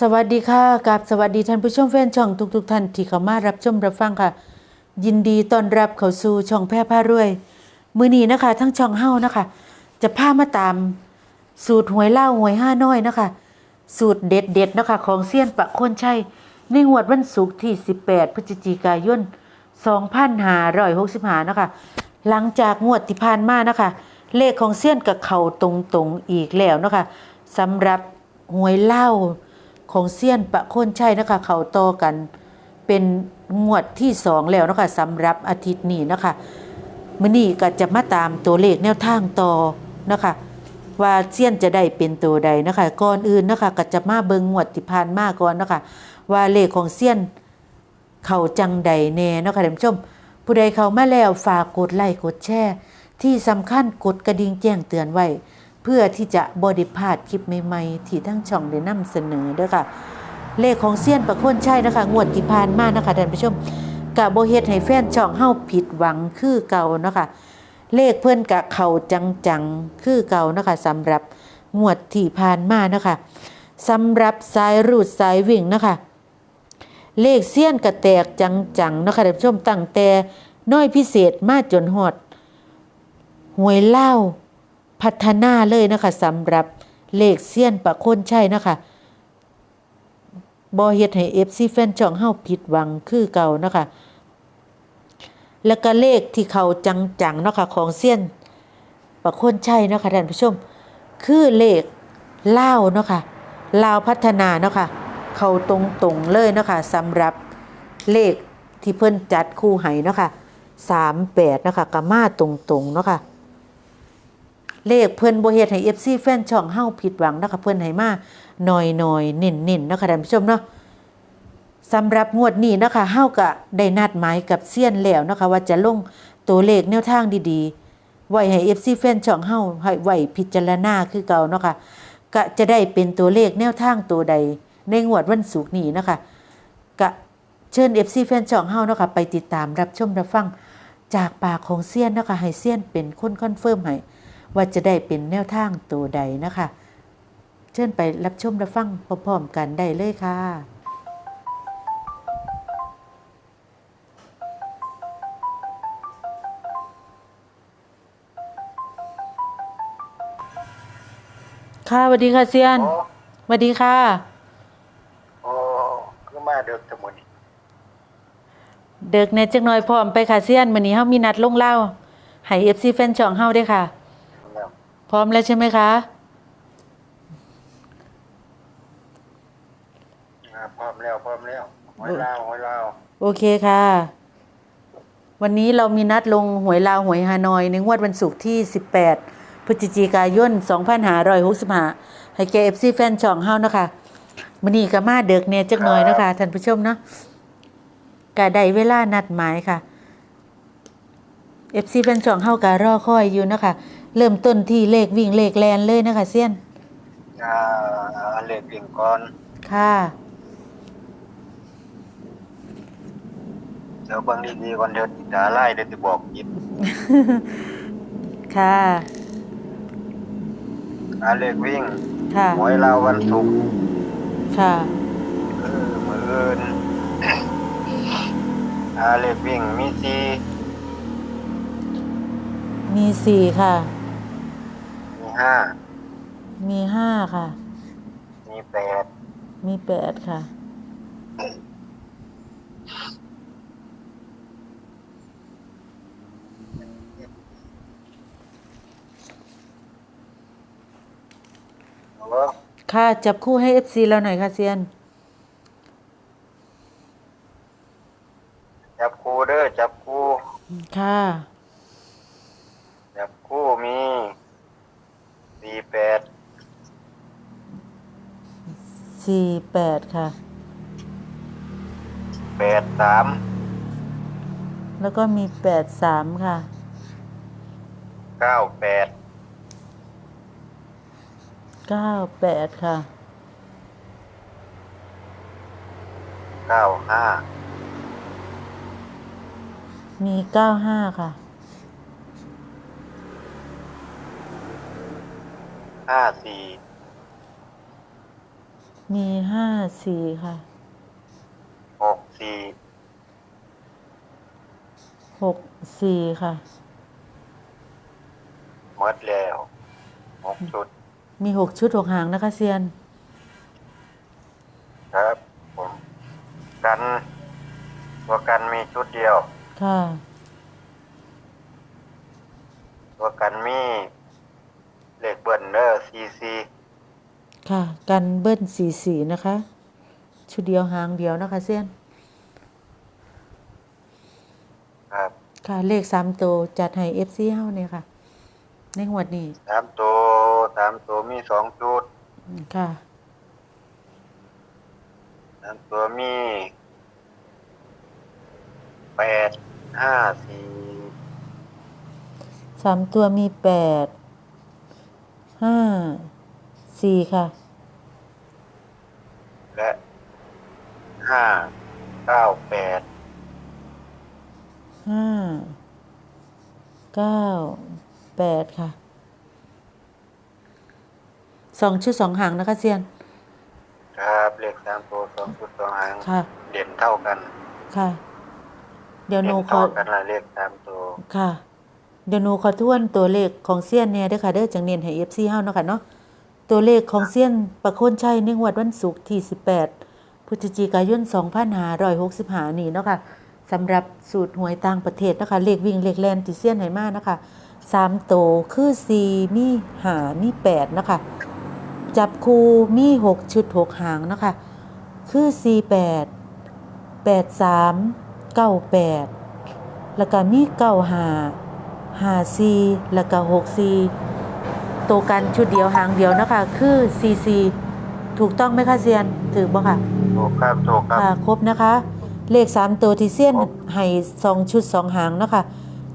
สวัสดีค่ะกับสวัสดีท่านผู้ชมแฟนช่องทุกๆทท่านที่เข้ามารับชมรับฟังค่ะ ยินดีต้อนรับเข้าสู่ช่องแพร่ผ้ารวย มือนี้นะคะ ทั้งช่องเฮานะคะ จะพามาตาม สูตรหวยเล่าหวยห้าน้อยนะคะ สูตรเด็ดเด็ดนะคะ ของเซียนปะโคนชัยในงวดวันศุกร์ที่ 18 พฤศจิกายน2565นะคะ หลังจากงวดที่ผ่านมานะคะ เลขของเซียนกับเขาตรงๆอีกแล้วนะคะสำหรับหวยเล่า ของเซียนปะโคนชัยนะคะ เขาต่อกัน เป็นงวดที่สองแล้วนะคะสำหรับอาทิตย์นี้นะคะมื้อนี้ก็จะมาตามตัวเลขแนวทางต่อนะคะ ว่าเซียนจะได้เป็นตัวใดนะคะก่อนอื่นนะคะก็จะมาเบิงงวดที่ผ่านมาก่อนนะคะ ว่าเลขของเซียนเขาจังใดแน่นะคะท่านผู้ชม ผู้ใดเขามาแล้วฝากกดไลค์กดแชร์ที่สำคัญกดกระดิ่งแจ้งเตือนไว้ เพื่อที่จะบไดิพาดคลิปใหม่ๆ ที่ทั้งช่องได้นำเสนอเด้อค่ะ เลขของเซียนประโคนชัยนะคะ งวดที่ผ่านมานะคะท่านผู้ชมกะบ่เฮ็ดให้แฟนช่องเฮาผิดหวังคือเก่านะคะ เลขเพิ่อนกะเข้าจังๆ คือเก่านะคะสำหรับงวดที่ผ่านมานะคะสำหรับสายรูดสายวิ่งนะคะ เลขเซียนกระแตกจังๆนะคะท่านผู้ชมตั้งแต่น้อยพิเศษมาจนฮอดหวยเล่า พัฒนาเลยนะคะสำหรับเลขเซียนประคนชัยนะคะบ่เฮ็ดให้ FC แฟนช่องเฮาผิดหวังคือเก่านะคะ แล้วก็เลขที่เขาจังๆเนาะค่ะของเซียนประคนชัยนะคะท่านผู้ชม คือเลขเล่าเนาะค่ะลาวพัฒนาเนาะค่ะเขาตรงๆเลยเนาะค่ะสำหรับเลขที่เพิ่นจัดคู่ให้เนาะค่ะ38เนาะค่ะก็มาตรงๆเนาะค่ะ เลขเพิ่นโบเฮ็ดให้ FC แฟนช่องเฮาผิดหวังนะคะเพิ่นให้มาหน่อยๆเน้นเนาะคะท่านผู้ชมเนาะสำหรับงวดนี้นะคะเฮาก็ได้นัดหมายกับเซียนแล้วนะคะ ว่าจะลงตัวเลขแนวทางดีๆ ไว้ให้ FC แฟนช่องเฮาให้ไว้พิจารณาคือเก่าเนาะค่ะก็จะได้เป็นตัวเลขแนวทางตัวใด ในงวดวันศุกร์นี้นะคะก็เชิญ FC แฟนช่องเฮานะคะไปติดตามรับชมรับฟังจากปากของเซียนนะคะให้เซียนเป็นคนคอนเฟิร์มให้ ว่าจะได้เป็นแนวทางตัวใดนะคะ เชิญไปรับชมรับฟังพร้อมๆกันได้เลยค่ะค่ะสวัสดีค่ะเซียนโอ้สวัสดีค่ะโอ้คือมาเด็กทั้งหมดนี่เด็กในจักหน่อยพร้อมไปค่ะเซียนมื้อนี้เฮามีนัดลงเล่าให้ FC แฟนช่องเฮาด้วยค่ะแล้ว พร้อมแล้วใช่ไหมคะอ่าพร้อมแล้วพร้อมแล้วหวยลาวหวยลาวโอเคค่ะ วันนี้เรามีนัดลงหวยลาวหวยฮานอยในงวดวันศุกร์ที่ 18 พฤศจิกายน2565ให้แก่ FC แฟนช่องเฮานะคะมื้อนี้ก็มาเด็กแน่จักหน่อยนะคะท่านผู้ชมเนาะก็ได้เวลานัดหมายค่ะ FC แฟนช่องเฮาก็รอคอยอยู่นะคะ เริ่มต้นที่เลขวิ่งเลขแลนเลยนะคะเซียนอ่าเล็กเพียงก่อนค่ะเดี๋ยวเบิ่งดีๆก่อนเดี๋ยวจิตาไล่เดี๋ยวสิบอกหยิบค่ะอ่าเล็กวิ่งค่ะหวยลาววันศุกร์ค่ะเออมื้ออื่นอ่าเล็กวิ่งมีสี่มีสี่ค่ะมี ห้า มีห้าค่ะ มีแปด มีแปดค่ะโอ้ค่ะ จับคู่ให้ FC เราหน่อยค่ะเซียน จับคู่เด้อจับคู่ ค่ะ จับคู่มีสี่แปด สี่แปดค่ะ แปดสามแล้วก็มีแปดสามค่ะ เก้าแปดเก้าแปดค่ะ เก้าห้ามีเก้าห้าค่ะ ห้าสี่มีห้าสี่ค่ะหก สี่หกสี่ค่ะ หมดแล้วหกชุดมีหกชุดหกหางนะคะเซียน ครับผมกันตัวกันมีชุดเดียว ค่ะ ตัวกันมีเหลขเบิ้ลเดอร์ซีซีค่ะ กันเบิ้ลสี่สี่นะคะ ชุดเดียวหางเดียวนะคะเซียน ครับค่ะ เลขสามตัวจัดให้เอฟซีเฮาเนี่ยค่ะ ในหวดนี้สามตัวสามตัวมีสองชุดอืมค่ะ สามตัวมีแปดห้าสี่สามตัวมีแปดห้าสี่ค่ะ และห้าเก้าแปด ห้าเก้าแปดค่ะสองชุดสองหางนะคะเซียน ครับเลขสามตัวสองชุดสองหางค่ะ เด่นเท่ากันค่ะ เดี๋ยวหเด่นูนขอ เท่ากันละเลขสามตัวค่ะ เดี๋ยวหนูขอทวนตัวเลขของเซียนเนี่ยเด้อค่ะเด้อจังเนียนให้ FC เฮาเนาะค่ะเนาะตัวเลขของเซียนประโคนชัยในงวดวันศุกร์ที่ 18พฤศจิกายน2565นี่เนาะค่ะ สำหรับสูตรหวยต่างประเทศนะคะ เลขวิ่งเลขแลนที่เซียนให้มานะคะ3โตวคือ4มี5มี8นะคะ จับคูมี6ชุด6หางเนาะคะ คือ48 83 98แล้วก็มีเก้าหาหาซีแล้วก็หกซีตัวกันชุดเดียวหางเดียวนะคะ คือซีซีถูกต้องไหมคะเซียนถือบ่ค่ะถูกครับถูกครับ ค่ะ ครบนะคะ เลขสามตัวที่เซียนครบให้สองชุดสองหางเนาะคะ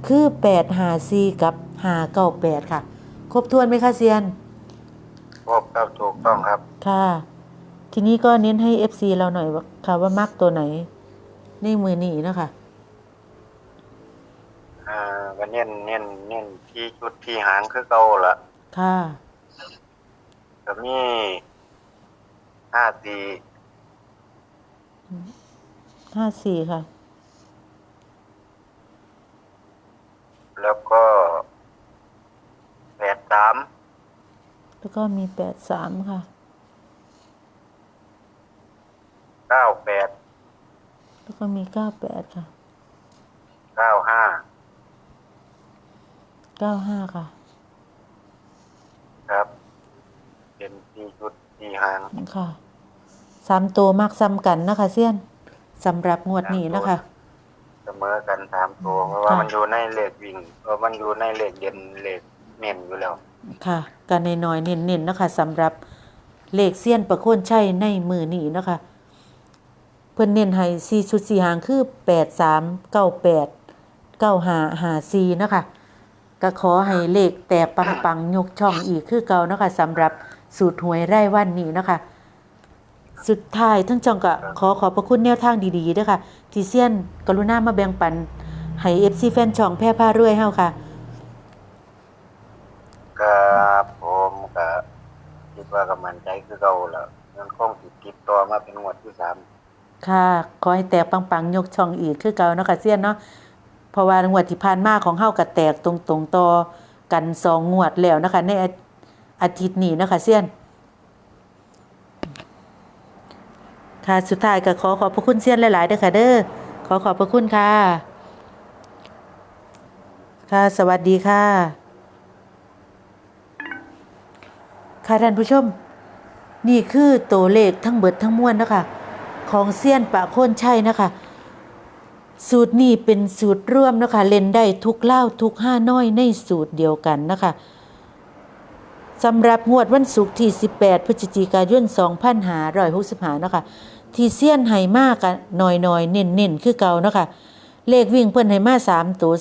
คือแปดหาซีกับหาเก้าแปดค่ะ ครบถ้วนไหมคะเซียน ครบครับถูกต้องครับ ค่ะ ทีนี้ก็เน้นให้ FC เราหน่อยว่าค่ะว่ามักตัวไหน ในมือนี้เนาะคะอ่าก็เน้นเน้นเน้นที่ชุดที่หางคือเก่าละค่ะก็มีห้าสี่ ห้าสี่ค่ะ แล้วก็แปดสามแล้วก็มีแปดสามค่ะ เก้าแปดแล้วก็มีเก้าแปดค่ะเก้าห้าเก้าห้าค่ะ ครับ เป็นที่ชุดที่หางค่ะสามตัวมากซ้ำกันนะคะเซียน สำหรับงวดนี้นะคะ เสมอกันสามตัวเพราะว่าค่ะ มันอยู่ในเลขวิ่ง เพราะมันอยู่ในเลขเด่นเลขเน้นอยู่แล้ว ค่ะกันในน้อยๆเน้นๆนะคะสำหรับเลขเซียนประโคนชัยในมือนี้นะคะ เพิ่นเน้นให้สี่ชุดสี่หางคือแปดสามเก้าแปดเก้าหาหาสี่นะคะก็ขอให้เลขแต่ปังๆ ยกช่องอีกคือเก่านะคะสำหรับสูตรหวยไร่วันนี้นะคะ สุดท้ายทั้งจองก็ขอขอบพระคุณแนวทางดีๆด้วยค่ะที่เซียนกรุณามาแบ่งปันให้ FC แฟนช่องแพร่ผ้ารวยเฮาค่ะ ครับผมก็คิดว่ากำมันใจคือเก่าแล้วมันคงติดติดต่อมาเป็นงวดที่สามค่ะขอให้แตกปังๆ ยกช่องอีกคือเก่าเนาะค่ะเซียนเนาะเพราะว่างวดที่ผ่านมาของเฮาก็แตกตรงๆต่อกันสองงวดแล้วนะคะ ในอาอาทิตย์นี้นะคะเซียน ค่ะ สุดท้ายก็ขอขอบพระคุณเซียนหลายๆเด้อค่ะเด้อขอขอบพระคุณค่ะ ค่ะ สวัสดีค่ะ ค่ะท่านผู้ชม นี่คือตัวเลขทั้งเบิดทั้งมวลนะคะของเซียนปะโคนชัยนะคะสูตรนี้เป็นสูตรร่วมนะคะเล่นได้ทุกเล่าทุกห้าน้อยในสูตรเดียวกันนะคะสำหรับงวดวันศุกร์ที่ 18 พฤศจิกายน 2565นะคะ ที่เซียนให้มากกันหน่อยๆเน้นๆคือเก่าเนาะคะเลขวิ่งเพิ่นให้มา3ตัว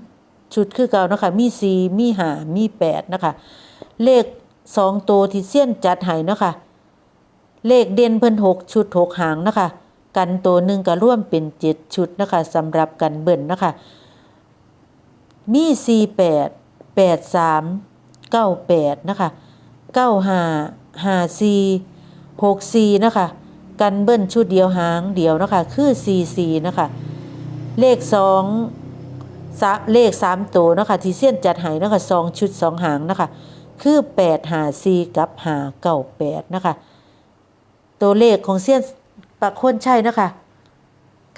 3ชุดคือเก่าเนาะคะมี4มี5มี8นะคะเลข2ตัวที่เซียนจัดให้เนาะคะเลขเด่นเพิ่นหกชุดหกหางนะคะกันตัวหนึ่งก็ร่วมเป็นเจ็ดชุดนะคะสำหรับกันเบิ่นนะคะมีสี่แปดแปดสามเก้าแปดนะคะเก้าห้าห้าสี่64นะคะ กันเบิ้ลชุดเดียวหางเดียวนะคะคือ44นะคะเลข2สะเลข3ตัวนะคะที่เสี้ยนจัดให้นะคะ2ชุด 2 หางนะคะคือ8 5 4กับ5 9 8นะคะตัวเลขของเสี้ยนปะคนใช่นะคะ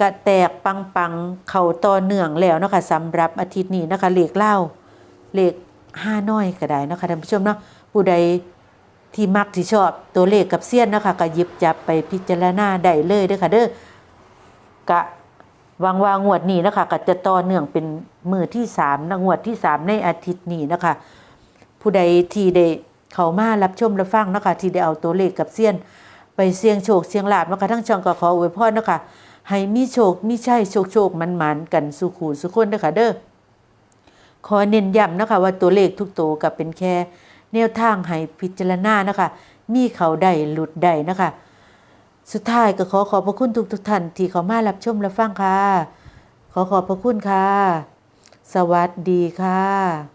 กระแตกปังปังๆเข่าต่อเนื่องแล้วนะคะสำหรับอาทิตย์นี้นะคะเลขเล่าเลขห้าน้อยก็ได้นะคะท่านผู้ชมเนาะผู้ใด ที่มักที่ชอบตัวเลขกับเสี้ยนนะคะก็หยิบจับไปพิจารณาได้เลยเด้อค่ะเด้อกะวางวางงวดนี้นะคะก็จะต่อเนื่องเป็นมือที่สามนะงวดที่สามในอาทิตย์นี้นะคะ ผู้ใดที่ได้เข้ามารับชมรับฟังนะคะที่ได้เอาตัวเลขกับเสี้ยน ไปเสี่ยงโชคเสี่ยงลาบนะคะทั้งช่องก็ขออวยพรนะคะให้มีโชคมีชัยโชคโชคมันมันๆกันสุขูสุขคนเด้อค่ะเด้อขอเน้นย้ำนะคะว่าตัวเลขทุกตัวก็เป็นแค่ แนวทางให้พิจารณานะคะ มีเขาได้หลุดได้นะคะ สุดท้ายก็ขอขอบพระคุณทุกทุกท่านที่เข้ามารับชมและฟังค่ะ ขอขอบพระคุณค่ะ สวัสดีค่ะ